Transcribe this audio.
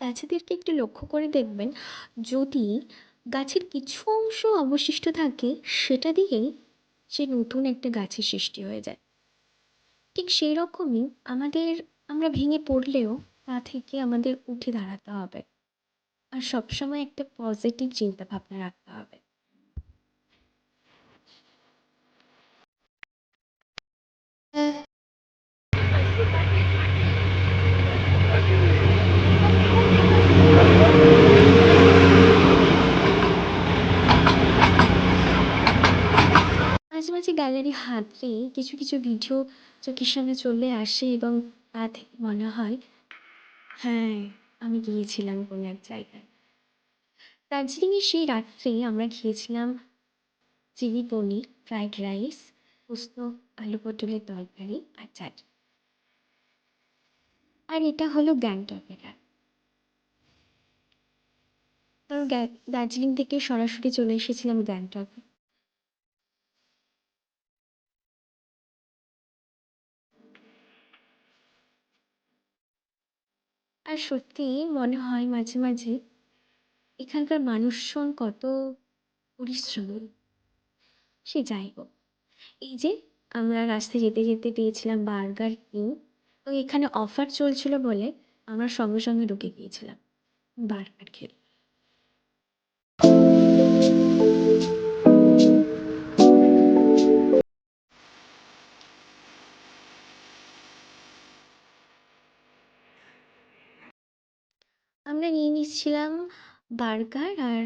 গাছেদেরকে একটু লক্ষ্য করে দেখবেন, যদি গাছের কিছু অংশ অবশিষ্ট থাকে, সেটা দিয়েই সে নতুন একটা গাছের সৃষ্টি হয়ে যায়। ঠিক সেই রকমই আমাদের, আমরা ভেঙে পড়লেও তা থেকে আমাদের উঠে দাঁড়াতে হবে। আর সবসময় একটা পজিটিভ চিন্তা ভাবনা রাখতে হবে। মাঝে মাঝে গ্যালারি হাঁটলে কিছু কিছু ভিডিও চোখের সামনে চলে আসে এবং তা থেকে মনে হয় হ্যাঁ আমি গিয়েছিলাম কোনো এক জায়গায়। দার্জিলিংয়ে সেই রাত্রে আমরা খেয়েছিলাম চিলি পনির ফ্রাইড রাইস পোস্ত, আলু পটলের তরকারি আর চাটনি আর এটা হলো গ্যাংটকের রাত। কারণ দার্জিলিং থেকে সরাসরি চলে এসেছিলাম গ্যাংটকে। আর সত্যি মনে হয় মাঝে মাঝে এখানকার মানুষজন কত পরিশ্রমী। সে যাই হোক, এই যে আমরা রাস্তায় যেতে যেতে পেয়েছিলাম বার্গার কিং তো এখানে অফার চলছিল বলে আমরা সঙ্গে সঙ্গে ঢুকে গিয়েছিলাম বার্গার খেতে। আমরা নিয়ে নিচ্ছিলাম বার্গার আর.